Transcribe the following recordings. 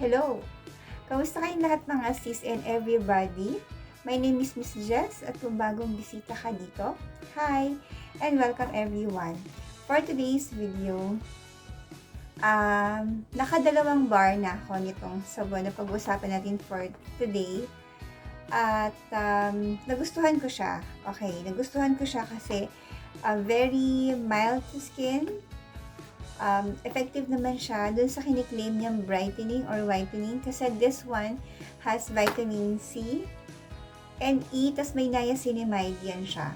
Hello! Kamusta kayong lahat mga sis and everybody? My name is Miss Jess at kung bagong bisita ka dito, hi! And welcome everyone! For today's video, um, nakadalawang bar na ako nitong sabon na pag-uusapan natin for today. At um, nagustuhan ko siya. Okay, nagustuhan ko siya kasi uh, very mild to skin, um, effective naman siya dun sa kiniklaim niyang brightening or whitening kasi this one has vitamin C and E, tas may niacinamide yan siya.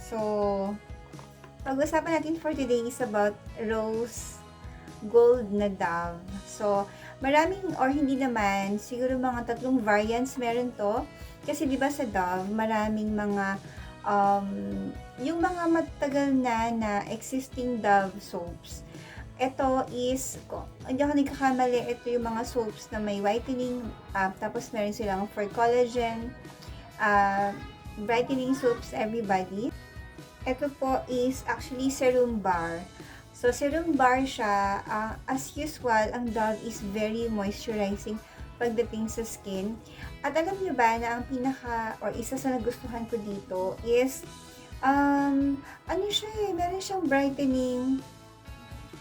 So, pag-usapan natin for today is about rose gold na Dove. So, maraming or hindi naman, siguro mga tatlong variants meron to. Kasi di ba sa Dove, maraming mga um, yung mga matagal na na existing Dove soaps ito is, kung hindi ako nagkakamali, ito yung mga soaps na may whitening, uh, tapos meron silang for collagen, uh, brightening soaps everybody. Ito po is actually serum bar. So, serum bar siya, uh, as usual, ang Dove is very moisturizing pagdating sa skin. At alam niyo ba na ang pinaka, or isa sa nagustuhan ko dito is, um, ano siya eh, meron siyang brightening,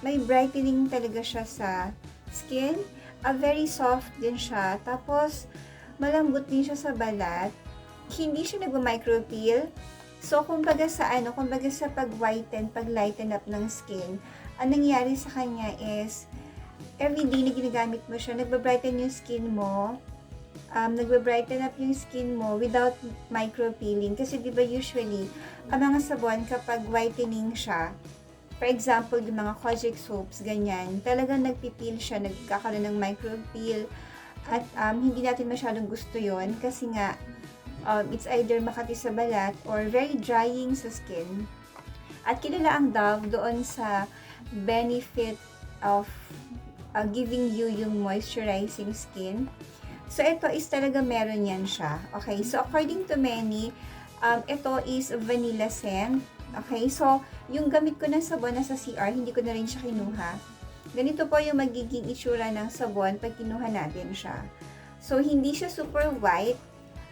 may brightening talaga siya sa skin. A very soft din siya. Tapos, malambot din siya sa balat. Hindi siya nag-micropeel. So, kumbaga sa ano, kumbaga sa pag-whiten, pag-lighten up ng skin, ang nangyayari sa kanya is, everyday na ginagamit mo siya, nagba-brighten yung skin mo, um, nagba-brighten up yung skin mo without micropeeling. Kasi di ba usually, ang mga sabon kapag whitening siya, For example, yung mga Kojic soaps, ganyan, talagang nagpipil siya, nagkakaroon ng micropeel, at um, hindi natin masyadong gusto yon kasi nga, um, it's either makati sa balat or very drying sa skin. At kilala ang Dove doon sa benefit of uh, giving you yung moisturizing skin. So, ito is talaga meron yan siya. Okay, so according to many, um, ito is vanilla scent. Okay, so yung gamit ko ng sabon na sa CR, hindi ko na rin siya kinuha. Ganito po yung magiging itsura ng sabon pag kinuha natin siya. So, hindi siya super white.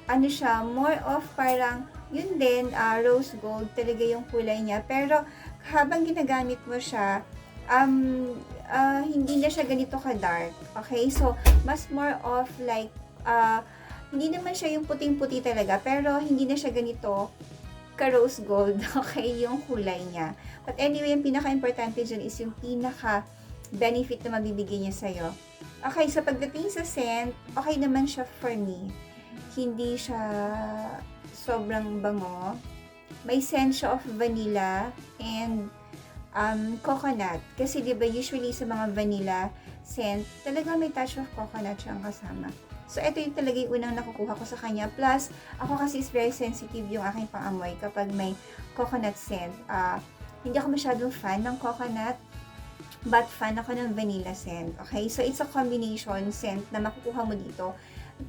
Ano siya, more of parang, yun din, uh, rose gold talaga yung kulay niya. Pero, habang ginagamit mo siya, um, uh, hindi na siya ganito ka-dark. Okay? So, mas more of like, uh, hindi naman siya yung puting-puti talaga, pero hindi na siya ganito ka-rose gold, okay, yung kulay niya. But anyway, yung pinaka-importante dyan is yung pinaka-benefit na mabibigay niya sa'yo. Okay, so pagdating sa scent, okay naman siya for me. Hindi siya sobrang bango. May scent siya of vanilla and um, coconut. Kasi di ba usually sa mga vanilla scent, talaga may touch of coconut siyang kasama. So, ito yung talaga yung unang nakukuha ko sa kanya. Plus, ako kasi is very sensitive yung aking pangamoy kapag may coconut scent. Uh, hindi ako masyadong fan ng coconut, but fan ako ng vanilla scent. Okay? So, it's a combination scent na makukuha mo dito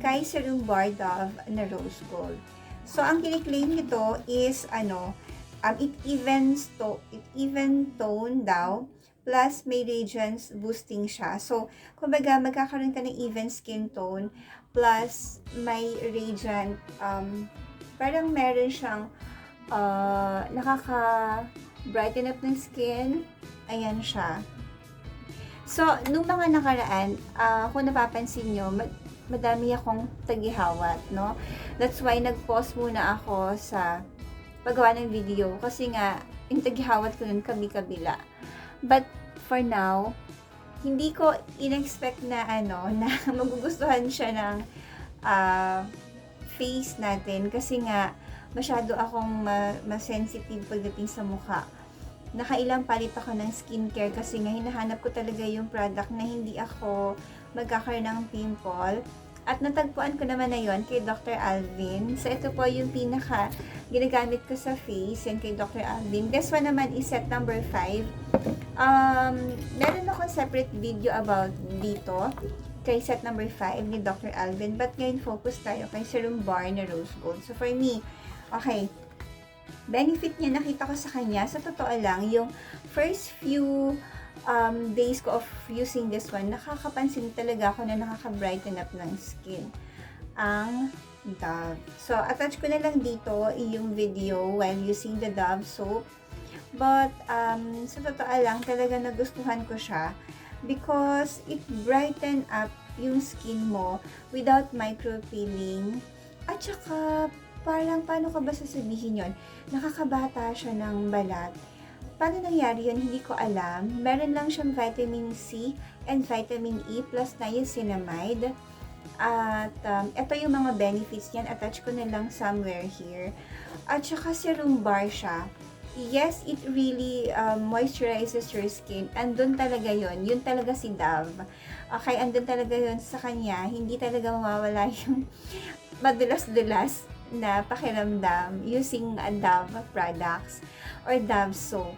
kay Serum Bar Dove na Rose Gold. So, ang kiniklaim nito is, ano, um, it even, to, it even tone daw plus may radiance boosting siya. So, kumbaga, magkakaroon ka ng even skin tone, plus may radiant, um, parang meron siyang uh, nakaka-brighten up ng skin. Ayan siya. So, nung mga nakaraan, uh, kung napapansin nyo, madami akong tagihawat, no? That's why nag-pause muna ako sa paggawa ng video kasi nga, yung tagihawat ko nun kabi-kabila. But for now, hindi ko in-expect na ano, na magugustuhan siya ng uh, face natin kasi nga masyado akong ma- ma-sensitive pagdating sa mukha. Nakailang palit ako ng skincare kasi nga hinahanap ko talaga yung product na hindi ako magkakaroon ng pimple. At natagpuan ko naman na yon kay Dr. Alvin. So, ito po yung pinaka ginagamit ko sa face. Yan kay Dr. Alvin. This one naman is set number 5. Um, meron ako separate video about dito kay set number 5 ni Dr. Alvin. But ngayon focus tayo kay Serum Bar na Rose Gold. So, for me, okay, benefit niya nakita ko sa kanya, sa totoo lang, yung first few um, days ko of using this one, nakakapansin talaga ako na nakaka-brighten up ng skin. Ang Dove. So, attach ko na lang dito yung video while using the Dove soap. But, um, sa totoo lang, talaga nagustuhan ko siya because it brighten up yung skin mo without micropeeling. At saka, parang paano ka ba sasabihin yon Nakakabata siya ng balat. Paano nangyari yun? Hindi ko alam. Meron lang siyang vitamin C and vitamin E plus niacinamide. At um, ito yung mga benefits niyan. Attach ko na lang somewhere here. At saka serum bar siya. Yes, it really um, moisturizes your skin. Andun talaga yon Yun talaga si Dove. Okay, andun talaga yon sa kanya. Hindi talaga mawawala yung madulas-dulas na pakiramdam using uh, Dove products or Dove soap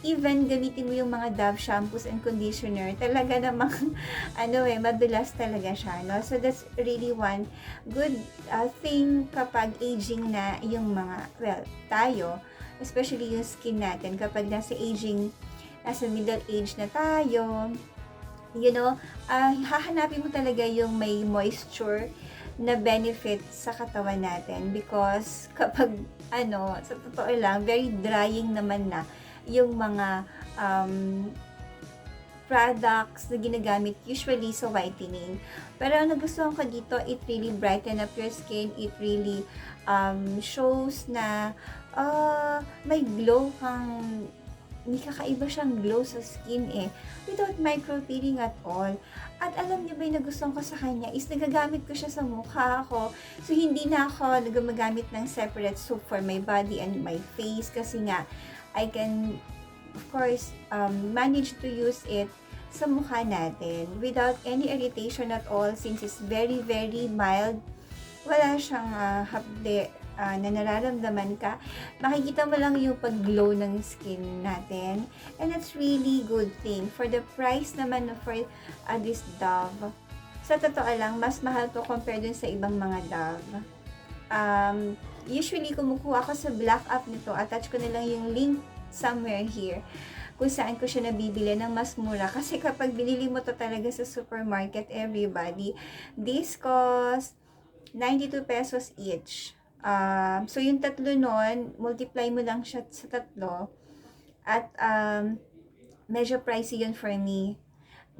even gamitin mo yung mga Dove shampoos and conditioner, talaga namang, ano eh, madulas talaga siya, no? So, that's really one good uh, thing kapag aging na yung mga, well, tayo, especially yung skin natin, kapag nasa aging, nasa middle age na tayo, you know, uh, hahanapin mo talaga yung may moisture na benefit sa katawan natin because kapag ano, sa totoo lang, very drying naman na yung mga um, products na ginagamit usually sa whitening. Pero ang nagustuhan ko dito, it really brighten up your skin. It really um, shows na uh, may glow kang may kakaiba siyang glow sa skin eh. Without micro-peeling at all. At alam niyo ba yung nagustuhan ko sa kanya is nagagamit ko siya sa mukha ko. So, hindi na ako gumagamit ng separate soap for my body and my face kasi nga, I can, of course, um, manage to use it sa mukha natin without any irritation at all since it's very, very mild. Wala siyang uh, hapde uh, na nararamdaman ka. Makikita mo lang yung pag-glow ng skin natin. And that's really good thing. For the price naman for uh, this Dove, sa totoo lang, mas mahal to compare dun sa ibang mga Dove. Um, usually, kumukuha ako sa black app nito. Attach ko na lang yung link somewhere here kung saan ko siya nabibili ng mas mura. Kasi kapag binili mo to talaga sa supermarket, everybody, this cost 92 pesos each. Um, so, yung tatlo nun, multiply mo lang siya sa tatlo. At, um, medyo pricey yun for me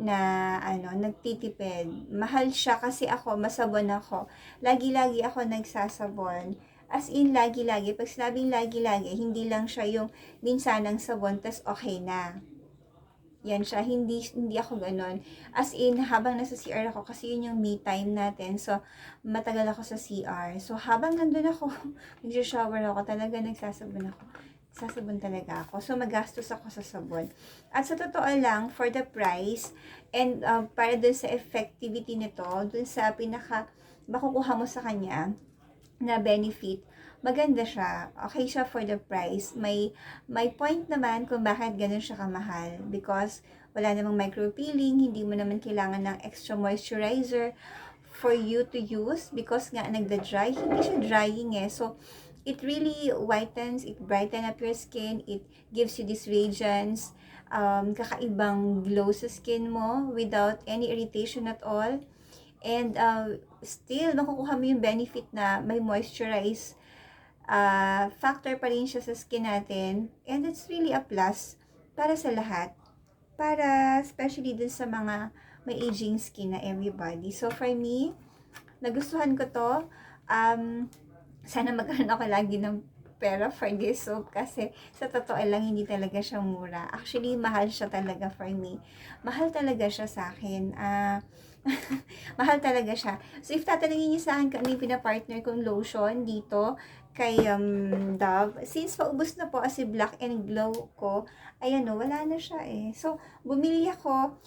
na ano, nagtitipid. Mahal siya kasi ako, masabon ako. Lagi-lagi ako nagsasabon. As in, lagi-lagi. Pag sinabing lagi-lagi, hindi lang siya yung minsanang sabon, tas okay na. Yan siya. Hindi, hindi ako ganon. As in, habang nasa CR ako, kasi yun yung me time natin. So, matagal ako sa CR. So, habang nandun ako, nag-shower ako, talaga nagsasabon ako. Sasabon talaga ako. So, magastos ako sa sabon. At sa totoo lang, for the price, and uh, para dun sa effectivity nito, dun sa pinaka makukuha mo sa kanya, na benefit, maganda siya. Okay siya for the price. May, may point naman kung bakit ganun siya kamahal. Because wala namang micropeeling, hindi mo naman kailangan ng extra moisturizer for you to use. Because nga nagda-dry, hindi siya drying eh. So, it really whitens, it brighten up your skin, it gives you this radiance, um, kakaibang glow sa skin mo without any irritation at all. And uh, still, makukuha mo yung benefit na may moisturize uh, factor pa rin siya sa skin natin. And it's really a plus para sa lahat. Para especially dun sa mga may aging skin na everybody. So for me, nagustuhan ko to. Um, sana magkaroon ako lagi ng pera for this soap kasi sa totoo lang hindi talaga siya mura. Actually, mahal siya talaga for me. Mahal talaga siya sa akin. Ah, uh, mahal talaga siya. So, if tatanungin niyo sa akin kung ano yung pinapartner kong lotion dito kay um, Dove, since paubos na po kasi Black and Glow ko, ayan o, wala na siya eh. So, bumili ako,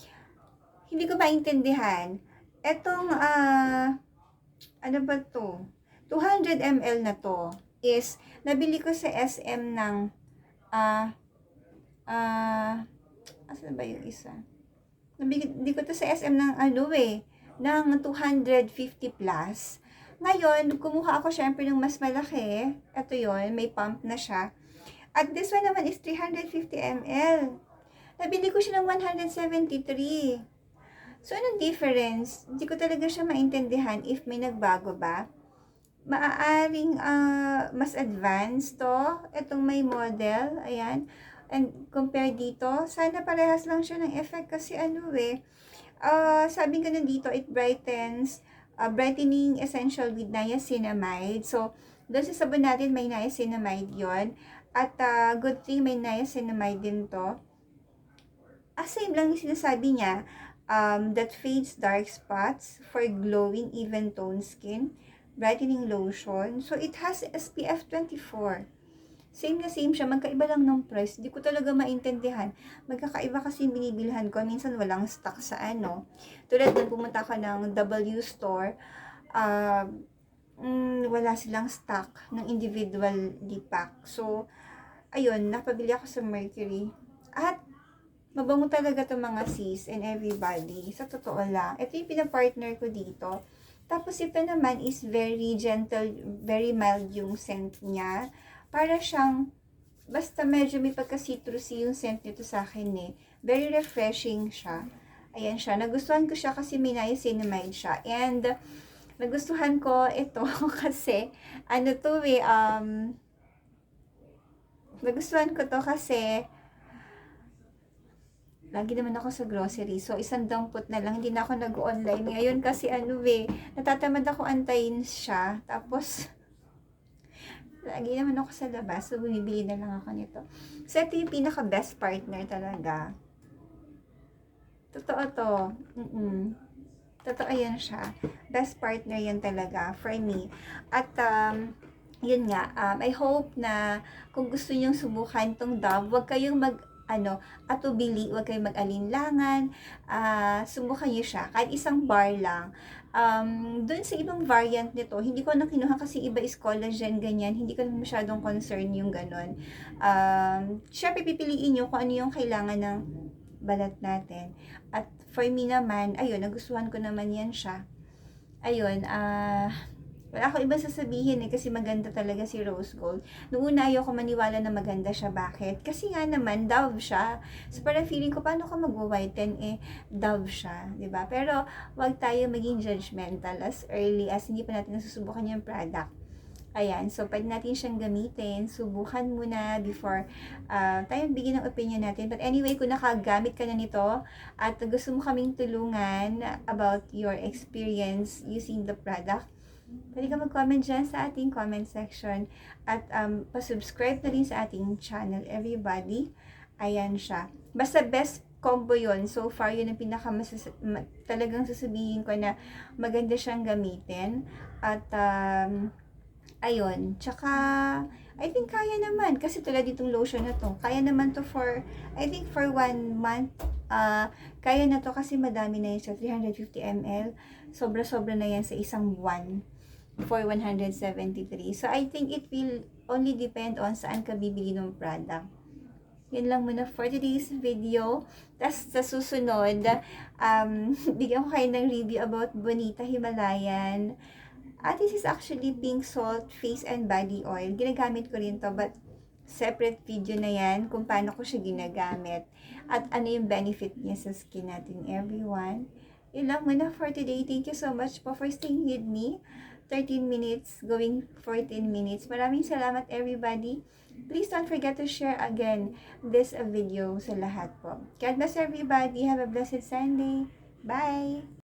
hindi ko maintindihan. Etong, ah, uh, ano ba to? 200 ml na to is nabili ko sa SM ng ah uh, ah uh, asan ba yung isa? Nabili ko to sa SM ng ano eh, ng 250 plus. Ngayon, kumuha ako syempre ng mas malaki. Ito yon may pump na siya. At this one naman is 350 ml. Nabili ko siya ng 173. So, anong difference? Hindi ko talaga siya maintindihan if may nagbago ba. Maaaring ah, mas advanced to. Itong may model. Ayan. And compare dito, sana parehas lang siya ng effect kasi ano eh. ah, sabi ko na dito, it brightens, ah, brightening essential with niacinamide. So, doon sa sabon natin may niacinamide yon At ah, good thing may niacinamide din to. Ah, same lang yung sinasabi niya um, that fades dark spots for glowing even tone skin, brightening lotion. So, it has SPF 24. Same na same siya, magkaiba lang ng price. Hindi ko talaga maintindihan. Magkakaiba kasi binibilhan ko. Minsan walang stock sa ano. Tulad nung pumunta ka ng W store, uh, mm, wala silang stock ng individual pack. So, ayun, napabili ako sa Mercury. At, mabango talaga to mga sis and everybody. Sa totoo lang. Ito yung pinapartner ko dito. Tapos ito naman is very gentle, very mild yung scent niya. Para siyang, basta medyo may pagka-citrusy yung scent nito sa akin eh. Very refreshing siya. Ayan siya. Nagustuhan ko siya kasi may niacinamide siya. And, nagustuhan ko ito kasi, ano to eh, um, nagustuhan ko to kasi, lagi naman ako sa grocery. So, isang dampot na lang. Hindi na ako nag-online. Ngayon kasi ano eh, natatamad ako antayin siya. Tapos, lagi naman ako sa labas. So, bumibili na lang ako nito. So, ito yung pinaka-best partner talaga. Totoo to. Mm-mm. Totoo yan siya. Best partner yan talaga for me. At, um, yun nga, um, I hope na kung gusto nyong subukan tong Dove, wag kayong mag ano, atubili, huwag kayong mag-alinlangan, uh, subukan nyo siya, kahit isang bar lang. Um, dun sa ibang variant nito, hindi ko na kinuha kasi iba is collagen, ganyan, hindi ko na masyadong concern yung ganon. Um, syempre, pipiliin nyo kung ano yung kailangan ng balat natin. At for me naman, ayun, nagustuhan ko naman yan siya. Ayun, ah, uh, wala akong iba sasabihin eh, kasi maganda talaga si Rose Gold. Noong una ayoko maniwala na maganda siya. Bakit? Kasi nga naman, Dove siya. So parang feeling ko, paano ka mag-whiten eh, Dove siya. ba diba? Pero, wag tayo maging judgmental as early as hindi pa natin nasusubukan yung product. Ayan, so pwede natin siyang gamitin. Subukan muna before uh, tayo bigyan ng opinion natin. But anyway, kung nakagamit ka na nito at gusto mo kaming tulungan about your experience using the product, Pwede ka mag-comment dyan sa ating comment section. At um, pa-subscribe na rin sa ating channel, everybody. Ayan siya. Basta best combo yon So far, yun ang pinaka ma- talagang sasabihin ko na maganda siyang gamitin. At, um, ayun. Tsaka, I think kaya naman. Kasi tulad ditong lotion na to. Kaya naman to for, I think for one month. Uh, kaya na to kasi madami na yun sa 350 ml. Sobra-sobra na yan sa isang buwan for 173. So, I think it will only depend on saan ka bibili ng product. Yun lang muna for today's video. Tapos sa susunod, um, bigyan ko kayo ng review about Bonita Himalayan. At this is actually pink salt face and body oil. Ginagamit ko rin to but separate video na yan kung paano ko siya ginagamit. At ano yung benefit niya sa skin natin everyone. Yun lang muna for today. Thank you so much po for staying with me. 13 minutes, going 14 minutes. Maraming salamat everybody. Please don't forget to share again this video sa lahat po. God bless everybody. Have a blessed Sunday. Bye!